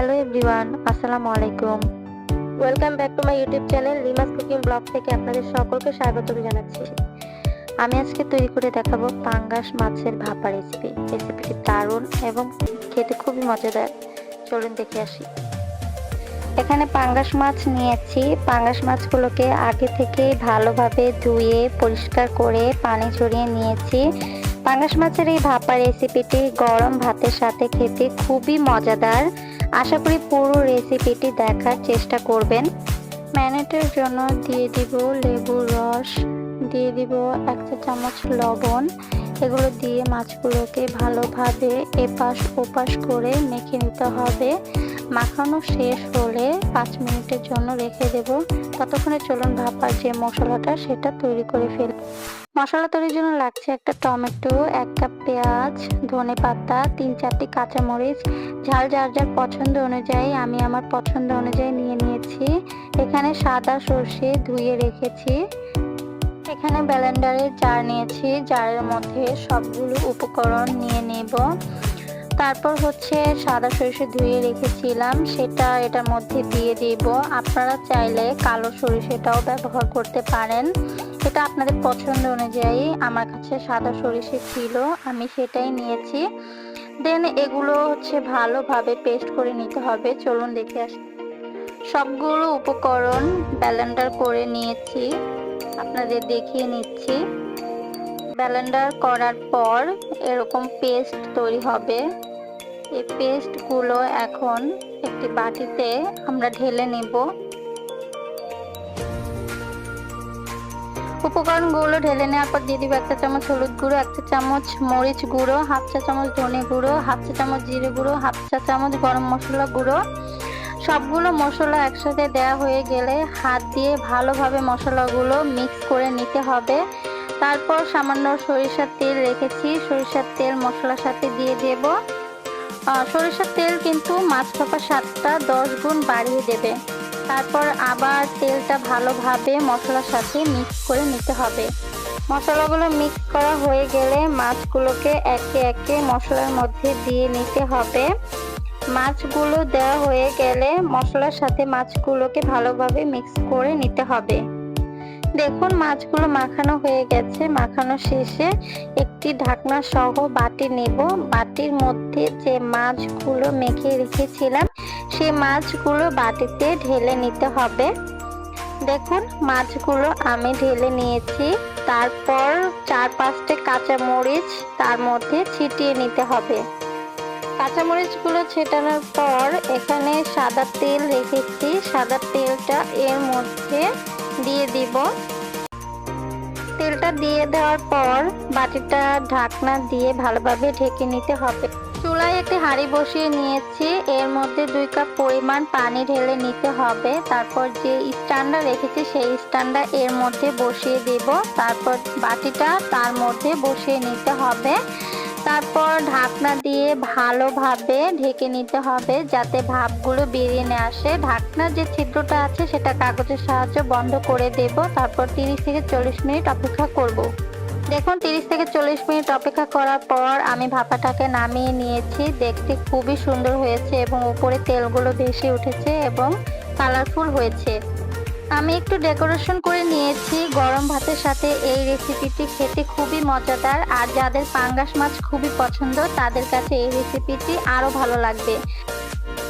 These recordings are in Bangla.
হ্যালো এভরিওয়ান আসসালামু আলাইকুম welcome back to my YouTube channel Rima's cooking vlog থেকে আপনাদের সকলকে স্বাগত জানাচ্ছি। আমি আজকে তৈরি করে দেখাবো পাঙ্গাস মাছের ভাপা রেসিপি রেসিপিটি দারুণ এবং খেতে খুবই মজাদার। চলুন দেখে আসি। এখানে পাঙ্গাস মাছ নিয়েছি। পাঙ্গাস মাছগুলোকে আগে থেকে ভালোভাবে ধুয়ে, পরিষ্কার করে পানি ঝরিয়ে নিয়েছি। পাঙ্গাস মাছের এই ভাপা রেসিপিটি গরম ভাতের সাথে খেতে খুবই মজাদার। আশা করি পুরো রেসিপিটি দেখার চেষ্টা করবেন। ম্যানেটের জন্য দিয়ে দিব লেবুর রস, দিয়ে দিব এক চা চামচ লবণ। এগুলো দিয়ে মাছগুলোকে ভালোভাবে এপাশ ওপাশ করে মেখে নিতে হবে। মাখানো শেষ হলে পাঁচ মিনিটের জন্য রেখে দেব। ততক্ষণে চলুন ভাপার যে মশলাটা, সেটা তৈরি করে ফেল। মশলা তৈরির জন্য লাগছে একটা টমেটো, এক কাপ পেঁয়াজ, ধনে পাতা, তিন চারটি কাঁচামরিচ। ঝাল যার যার পছন্দ অনুযায়ী আমি আমার পছন্দ অনুযায়ী নিয়ে নিয়েছি। এখানে সাদা সর্ষে ধুয়ে রেখেছি। এখানে ব্যালেন্ডারের জার নিয়েছি। জারের মধ্যে সবগুলো উপকরণ নিয়ে নেব। তারপর হচ্ছে সাদা সরিষা ধুয়ে রেখেছিলাম, সেটা এটার মধ্যে দিয়ে দিব। আপনারা চাইলে কালো সরিষাটাও ব্যবহার করতে পারেন। এটা আপনাদের পছন্দ অনুযায়ী আমার কাছে সাদা সরিষা ছিল, আমি সেটাই নিয়েছি। দেন এগুলো হচ্ছে ভালোভাবে পেস্ট করে নিতে হবে। চলুন দেখে আসি সবগুলো উপকরণ ব্যালেন্ডার করে নিয়েছি। আপনাদের দেখিয়ে নিচ্ছি। ব্যালেন্ডার করার পর এরকম পেস্ট তৈরি হবে। এই পেস্টগুলো এখন একটি বাটিতে আমরা ঢেলে নেব। উপকরণগুলো ঢেলে নেওয়ার পর দিয়ে দিব এক চা চামচ হলুদ গুঁড়ো এক চা চামচ মরিচ গুঁড়ো, হাফ চা চামচ ধনে গুঁড়ো, হাফ চা চামচ জিরে গুঁড়ো, হাফ চা চামচ গরম মশলা গুঁড়ো। সবগুলো মশলা একসাথে দেওয়া হয়ে গেলে হাত দিয়ে ভালোভাবে মশলাগুলো মিক্স করে নিতে হবে। তারপর সামান্য সরিষার তেল রেখেছি। সরিষার তেল, মশলার সাথে দিয়ে দেব। সরিষার তেল কিন্তু মাছ ভাপা স্বাদটা দশ গুণ বাড়িয়ে দেবে। তারপর আবার তেলটা ভালোভাবে মশলার সাথে মিক্স করে নিতে হবে। মশলাগুলো মিক্স করা হয়ে গেলে মাছগুলোকে একে একে মশলার মধ্যে দিয়ে নিতে হবে। মাছগুলো দেওয়া হয়ে গেলে মশলার সাথে মাছগুলোকে ভালোভাবে মিক্স করে নিতে হবে। দেখুন, মাছগুলো মাখানো হয়ে গেছে। মাখানো শেষে একটি ঢাকনা সহ বাটি নেব। বাটির মধ্যে যে মাছগুলো মেখে রেখেছিলাম সেই মাছগুলো বাটিতে ঢেলে নিতে হবে। দেখুন, মাছগুলো আমি ঢেলে নিয়েছি। তারপর চার পাঁচটা কাঁচা মরিচ তার মধ্যে ছিটিয়ে নিতে হবে। কাঁচামরিচগুলো ছেটানোর পর এখানে সাদা তেল রেখেছি। সাদা তেলটা এর মধ্যে দিয়ে দিব। তেলটা দিয়ে দেওয়ার পর বাটিটা ঢাকনা দিয়ে ভালোভাবে ঢেকে নিতে হবে। চুলায় একটি হাঁড়ি বসিয়ে নিয়েছি। এর মধ্যে দুই কাপ পরিমাণ পানি ঢেলে নিতে হবে। তারপর যে স্ট্যান্ডটা রেখেছি, সেই স্ট্যান্ডটা এর মধ্যে বসিয়ে দেব। তারপর বাটিটা তার মধ্যে বসিয়ে নিতে হবে। তারপর ঢাকনা দিয়ে ভালোভাবে ঢেকে নিতে হবে যাতে ভাপগুলো বেরিয়ে না আসে। ঢাকনার যে ছিদ্রটা আছে সেটা কাগজের সাহায্যে বন্ধ করে দেব। তারপর তিরিশ থেকে চল্লিশ মিনিট অপেক্ষা করব। দেখুন, তিরিশ থেকে চল্লিশ মিনিট অপেক্ষা করার পর আমি ভাপাটাকে নামিয়ে নিয়েছি। দেখতে খুবই সুন্দর হয়েছে এবং উপরে তেলগুলো ভেসে উঠেছে এবং কালারফুল হয়েছে। আমি একটু ডেকোরেশন করে নিয়েছি, গরম ভাতের সাথে এই রেসিপিটি খেতে খুবই মজাদার। আর যাদের পাঙ্গাস মাছ খুবই পছন্দ, তাদের কাছে এই রেসিপিটি আরও ভালো লাগবে।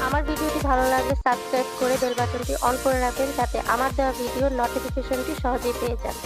আমার ভিডিওটি ভালো লাগলে সাবস্ক্রাইব করে বেল বাটনটি অন করে রাখবেন, যাতে আমার দেওয়া ভিডিওর নোটিফিকেশনটি সহজেই পেয়ে যান।